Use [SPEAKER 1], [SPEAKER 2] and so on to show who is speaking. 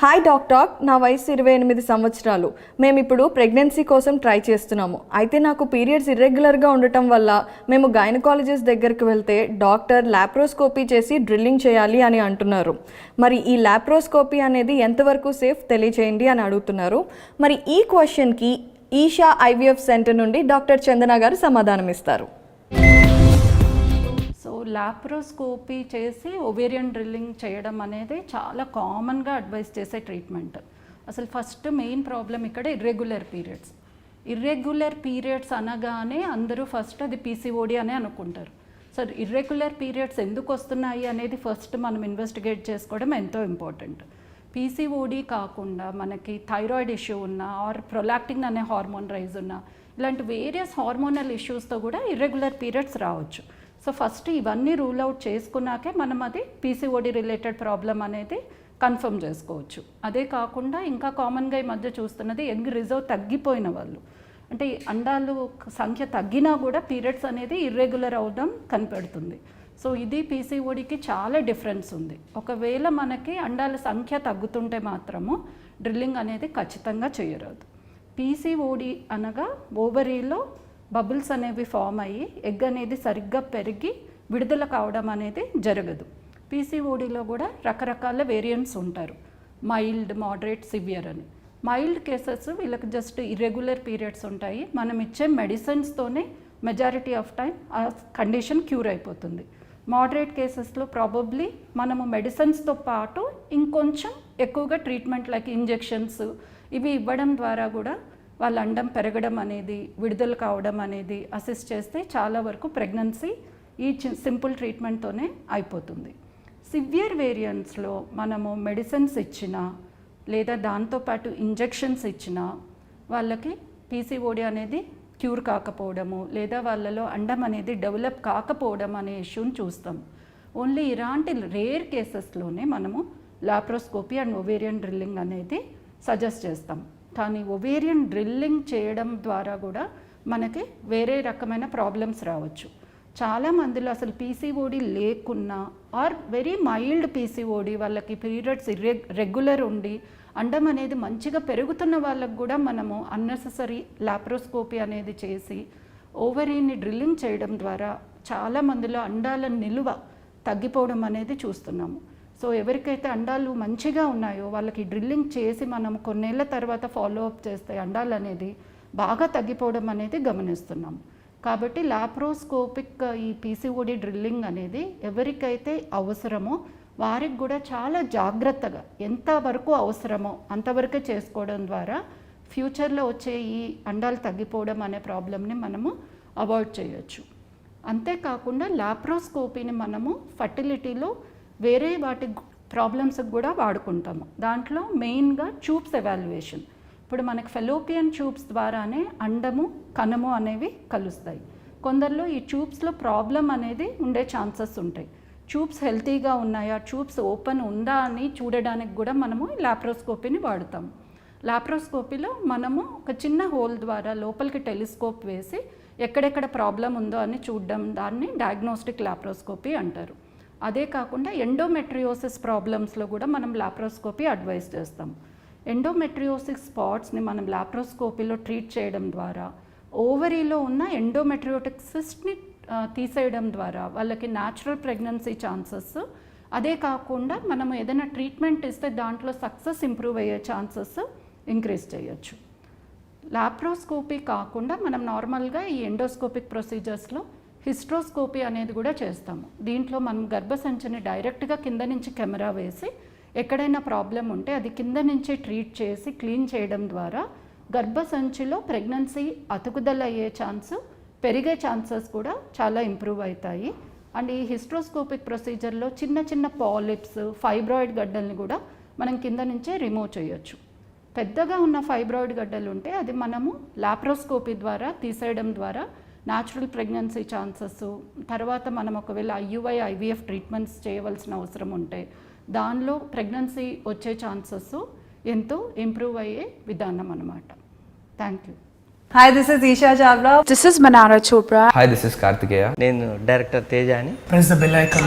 [SPEAKER 1] Hi doctor నా వయసు ఇరవై ఎనిమిది సంవత్సరాలు. మేము ఇప్పుడు ప్రెగ్నెన్సీ కోసం ట్రై చేస్తున్నాము. అయితే నాకు పీరియడ్స్ ఇర్రెగ్యులర్గా ఉండటం వల్ల మేము గైనకాలజిస్ట్ దగ్గరికి వెళ్తే డాక్టర్ ల్యాప్రోస్కోపీ చేసి డ్రిల్లింగ్ చేయాలి అని అంటున్నారు. మరి ఈ ల్యాప్రోస్కోపీ అనేది ఎంతవరకు సేఫ్ తెలియచేయండి అని అడుగుతున్నారు. మరి ఈ క్వశ్చన్కి ఈషా ఐవీఎఫ్ సెంటర్ నుండి డాక్టర్ చందన గారు సమాధానం ఇస్తారు
[SPEAKER 2] సో లాప్రోస్కోపీ చేసి ఒవేరియన్ డ్రిల్లింగ్ చేయడం అనేది చాలా కామన్గా అడ్వైస్ చేసే ట్రీట్మెంట్. అసలు ఫస్ట్ మెయిన్ ప్రాబ్లం ఇక్కడ ఇర్రెగ్యులర్ పీరియడ్స్. ఇర్రెగ్యులర్ పీరియడ్స్ అనగానే అందరూ ఫస్ట్ అది పీసీఓడి అని అనుకుంటారు. సో ఇర్రెగ్యులర్ పీరియడ్స్ ఎందుకు వస్తున్నాయి అనేది ఫస్ట్ మనం ఇన్వెస్టిగేట్ చేసుకోవడం ఎంతో ఇంపార్టెంట్. పీసీఓడి కాకుండా మనకి థైరాయిడ్ ఇష్యూ ఉన్నా ఆర్ ప్రొలాక్టిన్ అనే హార్మోన్ రైజ్ ఉన్నా ఇలాంటి వేరియస్ హార్మోనల్ ఇష్యూస్తో కూడా ఇర్రెగ్యులర్ పీరియడ్స్ రావచ్చు. సో ఫస్ట్ ఇవన్నీ రూల్ అవుట్ చేసుకున్నాకే మనం అది పీసీఓడి రిలేటెడ్ ప్రాబ్లం అనేది కన్ఫర్మ్ చేసుకోవచ్చు. అదే కాకుండా ఇంకా కామన్గా ఈ మధ్య చూస్తున్నది ఎగ్ రిజర్వ్ తగ్గిపోయిన వాళ్ళు. అంటే అండాలు సంఖ్య తగ్గినా కూడా పీరియడ్స్ అనేది ఇర్రెగ్యులర్ అవడం కనపడుతుంది. సో ఇది పీసీఓడికి చాలా డిఫరెన్స్ ఉంది. ఒకవేళ మనకి అండాల సంఖ్య తగ్గుతుంటే మాత్రము డ్రిల్లింగ్ అనేది ఖచ్చితంగా చేయరాదు. పీసీఓడి అనగా ఓవరీలో బబుల్స్ అనేవి ఫామ్ అయ్యి ఎగ్ అనేది సరిగ్గా పెరిగి విడుదల కావడం అనేది జరగదు. పీసీఓడిలో కూడా రకరకాల వేరియంట్స్ ఉంటారు. మైల్డ్ మోడరేట్ సివియర్ అని. మైల్డ్ కేసెస్ వీళ్ళకి జస్ట్ ఇర్రెగ్యులర్ పీరియడ్స్ ఉంటాయి. మనం ఇచ్చే మెడిసిన్స్తోనే మెజారిటీ ఆఫ్ టైం ఆ కండిషన్ క్యూర్ అయిపోతుంది. మోడరేట్ కేసెస్లో ప్రాబబ్లీ మనము మెడిసిన్స్తో పాటు ఇంకొంచెం ఎక్కువగా ట్రీట్మెంట్ లైక్ ఇంజెక్షన్స్ ఇవి ఇవ్వడం ద్వారా కూడా వాళ్ళ అండం పెరగడం అనేది విడుదల కావడం అనేది అసిస్ట్ చేస్తే చాలా వరకు ప్రెగ్నెన్సీ ఈ సింపుల్ ట్రీట్మెంట్తోనే అయిపోతుంది. సివియర్ వేరియంట్స్లో మనము మెడిసిన్స్ ఇచ్చినా లేదా దాంతోపాటు ఇంజెక్షన్స్ ఇచ్చినా వాళ్ళకి పీసీఓడి అనేది క్యూర్ కాకపోవడము లేదా వాళ్ళలో అండం అనేది డెవలప్ కాకపోవడం అనే ఇష్యూని చూస్తాం. ఓన్లీ ఇలాంటి రేర్ కేసెస్లోనే మనము లాప్రోస్కోపీ అండ్ ఒవేరియన్ డ్రిల్లింగ్ అనేది సజెస్ట్ చేస్తాం. కానీ ఒవేరియన్ డ్రిల్లింగ్ చేయడం ద్వారా కూడా మనకి వేరే రకమైన ప్రాబ్లమ్స్ రావచ్చు. చాలా మందిలో అసలు పీసీఓడి లేకున్నా ఆర్ వెరీ మైల్డ్ పీసీఓడి వాళ్ళకి పీరియడ్స్ ఇర్రె రెగ్యులర్ ఉండి అండం అనేది మంచిగా పెరుగుతున్న వాళ్ళకు కూడా మనము అన్నెసెసరీ లాప్రోస్కోపీ అనేది చేసి ఓవరీని డ్రిల్లింగ్ చేయడం ద్వారా చాలా మందిలో అండాల నిలువ తగ్గిపోవడం అనేది చూస్తున్నాము. సో ఎవరికైతే అండాలు మంచిగా ఉన్నాయో వాళ్ళకి డ్రిల్లింగ్ చేసి మనం కొన్నేళ్ళ తర్వాత ఫాలో అప్ చేస్తే అండాలు అనేది బాగా తగ్గిపోవడం అనేది గమనిస్తున్నాం. కాబట్టి లాప్రోస్కోపిక్ ఈ పీసీఓడి డ్రిల్లింగ్ అనేది ఎవరికైతే అవసరమో వారికి కూడా చాలా జాగ్రత్తగా ఎంతవరకు అవసరమో అంతవరకే చేసుకోవడం ద్వారా ఫ్యూచర్లో వచ్చే ఈ అండాలు తగ్గిపోవడం అనే ప్రాబ్లమ్ని మనము అవాయిడ్ చేయొచ్చు. అంతేకాకుండా లాప్రోస్కోపీని మనము ఫర్టిలిటీలో వేరే వాటి ప్రాబ్లమ్స్కి కూడా వాడుకుంటాము. దాంట్లో మెయిన్గా ట్యూబ్స్ ఎవాల్యుయేషన్ ఇప్పుడు మనకి ఫెలోపియన్ ట్యూబ్స్ ద్వారానే అండము కణము అనేవి కలుస్తాయి. కొందరిలో ఈ ట్యూబ్స్లో ప్రాబ్లం అనేది ఉండే ఛాన్సెస్ ఉంటాయి. ట్యూబ్స్ హెల్తీగా ఉన్నాయా ట్యూబ్స్ ఓపెన్ ఉందా అని చూడడానికి కూడా మనము లాప్రోస్కోపీని వాడతాం లాప్రోస్కోపీలో మనము ఒక చిన్న హోల్ ద్వారా లోపలికి టెలిస్కోప్ వేసి ఎక్కడెక్కడ ప్రాబ్లం ఉందో అని చూడడం దాన్ని డయాగ్నోస్టిక్ లాప్రోస్కోపీ అంటారు. అదే కాకుండా ఎండోమెట్రియోసిస్ ప్రాబ్లమ్స్లో కూడా మనం లాప్రోస్కోపీ అడ్వైస్ చేస్తాం. ఎండోమెట్రియోసిస్ స్పాట్స్ని మనం లాప్రోస్కోపీలో ట్రీట్ చేయడం ద్వారా ఓవరీలో ఉన్న ఎండోమెట్రియోటిక్ సిస్ట్ని తీసేయడం ద్వారా వాళ్ళకి న్యాచురల్ ప్రెగ్నెన్సీ ఛాన్సెస్ అదే కాకుండా మనం ఏదైనా ట్రీట్మెంట్ ఇస్తే దాంట్లో సక్సెస్ ఇంప్రూవ్ అయ్యే ఛాన్సెస్ ఇంక్రీజ్ చేయొచ్చు. లాప్రోస్కోపీ కాకుండా మనం నార్మల్గా ఈ ఎండోస్కోపిక్ ప్రొసీజర్స్లో హిస్ట్రోస్కోపీ అనేది కూడా చేస్తాము. దీంట్లో మనం గర్భసంచిని డైరెక్ట్గా కింద నుంచి కెమెరా వేసి ఎక్కడైనా ప్రాబ్లం ఉంటే అది కింద నుంచి ట్రీట్ చేసి క్లీన్ చేయడం ద్వారా గర్భసంచిలో ప్రెగ్నెన్సీ అతుకుదల అయ్యే ఛాన్స్ పెరిగే ఛాన్సెస్ కూడా చాలా ఇంప్రూవ్ అవుతాయి. అండ్ ఈ హిస్ట్రోస్కోపిక్ ప్రొసీజర్లో చిన్న చిన్న పాలిప్స్ ఫైబ్రాయిడ్ గడ్డల్ని కూడా మనం కింద నుంచే రిమూవ్ చేయొచ్చు. పెద్దగా ఉన్న ఫైబ్రాయిడ్ గడ్డలు ఉంటే అది మనము లాప్రోస్కోపీ ద్వారా తీసేయడం ద్వారా న్యాచురల్ ప్రెగ్నెన్సీ ఛాన్సెస్ తర్వాత మనం ఒకవేళ ఐయుఐ ఐవీఎఫ్ ట్రీట్మెంట్స్ చేయవలసిన అవసరం ఉంటే దానిలో ప్రెగ్నెన్సీ వచ్చే ఛాన్సెస్ ఎంతో ఇంప్రూవ్ అయ్యే విధానం అనమాట thank you
[SPEAKER 1] hi this is Isha Chawla
[SPEAKER 3] This is Manara Chopra.
[SPEAKER 4] Hi this is Karthikeya
[SPEAKER 5] నేను డైరెక్టర్ తేజ అని
[SPEAKER 6] press the bell icon